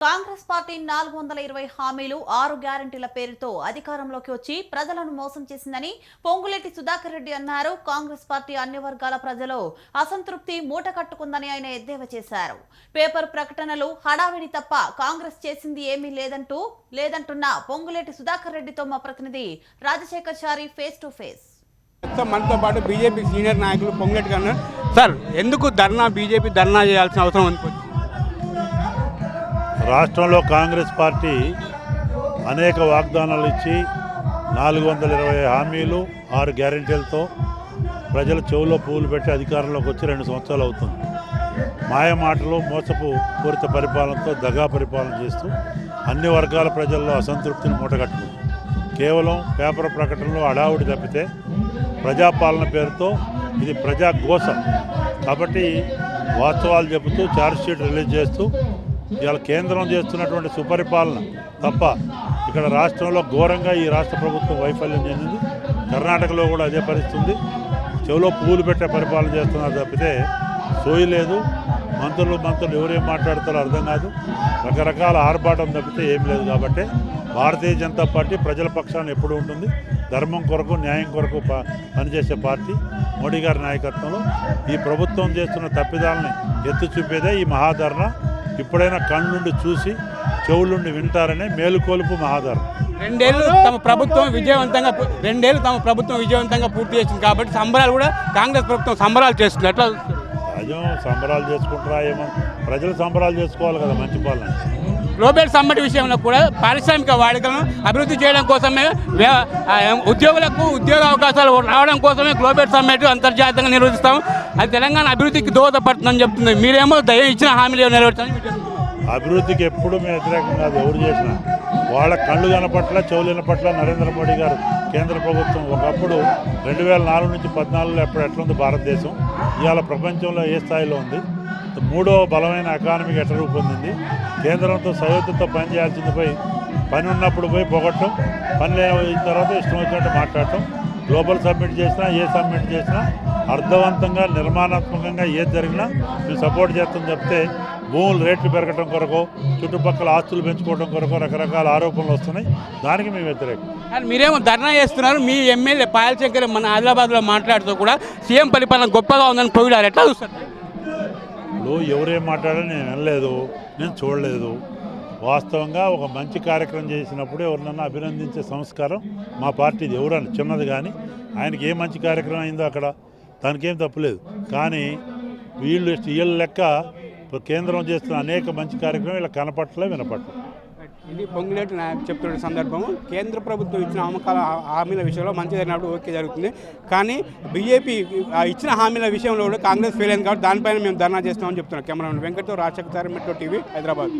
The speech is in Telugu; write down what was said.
కాంగ్రెస్ పార్టీ నాలుగు వందల ఇరవై హామీలు ఆరు గ్యారంటీల పేరుతో అధికారంలోకి వచ్చి ప్రజలను మోసం చేసిందని పొంగులేటి సుధాకర్ రెడ్డి అన్నారు. కాంగ్రెస్ పార్టీ అన్ని వర్గాల ప్రజలు అసంతృప్తి మూట కట్టుకుందని ఆయన ఎద్దేవా చేశారు. పేపర్ ప్రకటనలు హడావిడి తప్ప కాంగ్రెస్ చేసింది ఏమీ లేదంటూ లేదంటున్న పొంగులేటి సుధాకర్ రెడ్డితో మా ప్రతినిధి Rajasekhar Chari face to face మనతో పాటు బీజేపీ సీనియర్ నాయకులు పొంగులేటి గారు సార్ ఎందుకు ధర్నా బీజేపీ ధర్నా చేయాల్సిన అవసరం ఉంది? రాష్ట్రంలో కాంగ్రెస్ పార్టీ అనేక వాగ్దానాలు ఇచ్చి నాలుగు వందల ఇరవై హామీలు ఆరు గ్యారెంటీలతో ప్రజల చెవులో పువ్వులు పెట్టి అధికారంలోకి వచ్చి రెండు సంవత్సరాలు అవుతుంది. మాయమాటలు మోసపు పూరిత పరిపాలనతో దగా పరిపాలన చేస్తూ అన్ని వర్గాల ప్రజల్లో అసంతృప్తిని మూటగట్టుకుంది. కేవలం పేపర్ ప్రకటనలో అడావుడి తప్పితే ప్రజాపాలన పేరుతో ఇది ప్రజా గోస కాబట్టి వాస్తవాలు చెబుతూ ఛార్జ్షీట్ రిలీజ్ చేస్తూ ఇవాళ కేంద్రం చేస్తున్నటువంటి సుపరిపాలన తప్ప ఇక్కడ రాష్ట్రంలో ఘోరంగా ఈ రాష్ట్ర ప్రభుత్వం వైఫల్యం చెందింది. కర్ణాటకలో కూడా అదే పరిస్థితుంది చెవులో చెవిలో పూలు పెట్టే పరిపాలన చేస్తున్నారు తప్పితే సోయి లేదు. మంత్రులు మంత్రులు ఎవరేం మాట్లాడతారో అర్థం కాదు. రకరకాల ఆర్భాటం తప్పితే ఏం లేదు కాబట్టి భారతీయ జనతా పార్టీ ప్రజల పక్షాన్ని ఎప్పుడు ఉంటుంది. ధర్మం కొరకు న్యాయం కొరకు ప- పనిచేసే పార్టీ మోడీ గారి నాయకత్వంలో ఈ ప్రభుత్వం చేస్తున్న తప్పిదాలని ఎత్తి చూపేదే ఈ మహాధరణ ఇప్పుడైనా కళ్ళుండి చూసి చెవులుండి వింటారనే మేలుకొలుపు మహాధరణ రెండేళ్ళు తమ ప్రభుత్వం విజయవంతంగా రెండేళ్ళు తమ ప్రభుత్వం విజయవంతంగా పూర్తి చేసింది కాబట్టి సంబరాలు కూడా కాంగ్రెస్ ప్రభుత్వం సంబరాలు చేస్తుంది. సహజం సంబరాలు చేసుకుంటారా ఏమో? ప్రజలు సంబరాలు చేసుకోవాలి కదా మంచి పాలన. గ్లోబల్ సమ్మట్ విషయంలో కూడా పారిశ్రామిక వాడుకలను అభివృద్ధి చేయడం కోసమే ఉద్యోగులకు ఉద్యోగ అవకాశాలు రావడం కోసమే గ్లోబల్ సమ్మిట్ అంతర్జాతీయంగా నిర్వహిస్తాం. అది తెలంగాణ అభివృద్ధికి దోహదపడుతుందని చెప్తుంది. మీరేమో దయ ఇచ్చిన హామీలు నెరవేర్చాలని మీరు అభివృద్ధికి ఎప్పుడు మేము వ్యతిరేకం కాదు ఎవరు చేసినా. వాళ్ళ కళ్ళు కనపట్ల చెవులు పట్ల నరేంద్ర మోడీ గారు కేంద్ర ప్రభుత్వం ఒకప్పుడు రెండు వేల నాలుగు నుంచి పద్నాలుగులో ఎప్పుడు ఎట్లుంది భారతదేశం? ఇవాళ ప్రపంచంలో ఏ స్థాయిలో ఉంది? మూడో బలమైన ఎకానమీకి ఎట్లా రూపొందింది? కేంద్రంతో సయోధ్యతో పని చేయాల్సింది పోయి పని ఉన్నప్పుడు పోయి పొగట్టం పని లేని తర్వాత ఇష్టం వచ్చినట్టు మాట్లాడటం గ్లోబల్ సబ్మిట్ చేసినా ఏ సబ్మిట్ చేసినా అర్థవంతంగా నిర్మాణాత్మకంగా ఏది జరిగినా మేము సపోర్ట్ చేస్తాం చెప్తే భూములు రేట్లు పెరగటం కొరకు చుట్టుపక్కల ఆస్తులు పెంచుకోవడం కొరకు రకరకాల ఆరోపణలు వస్తున్నాయి. దానికి మేము వ్యతిరేకం. కానీ మీరేమో ధర్నా చేస్తున్నారు. మీ ఎమ్మెల్యే పాయల్ శంకర్ మన ఆదిలాబాద్లో మాట్లాడుతూ కూడా సీఎం పరిపాలన గొప్పగా ఉందని పొగిడారు. ఎట్లా చూస్తారు? లో ఎవరేం మాట్లాడారో నేను వినలేదు. నేను చూడలేదు. వాస్తవంగా ఒక మంచి కార్యక్రమం చేసినప్పుడు ఎవరినన్నా అభినందించే సంస్కారం మా పార్టీది. ఎవరన్నా చిన్నది కానీ ఆయనకి ఏ మంచి కార్యక్రమం అయిందో అక్కడ దానికేం తప్పులేదు. కానీ వీళ్ళు వీళ్ళ లెక్క కేంద్రం చేస్తున్న అనేక మంచి కార్యక్రమం వీళ్ళకి కనపట్లే వినపట్లే ఇది పొంగిలేటి చెప్తున్న సందర్భం కేంద్ర ప్రభుత్వం ఇచ్చిన అమ్మకాల హామీల విషయంలో మంచి జరిగినప్పుడు ఓకే జరుగుతుంది. కానీ బీజేపీ ఇచ్చిన హామీల విషయంలో కూడా కాంగ్రెస్ ఫెయిల్ అయింది కాబట్టి దానిపైన మేము ధర్నా చేస్తామని చెప్తున్నాం. కెమెరా వెంకటతో రాజశేఖర్ మెట్రో టీవీ హైదరాబాద్.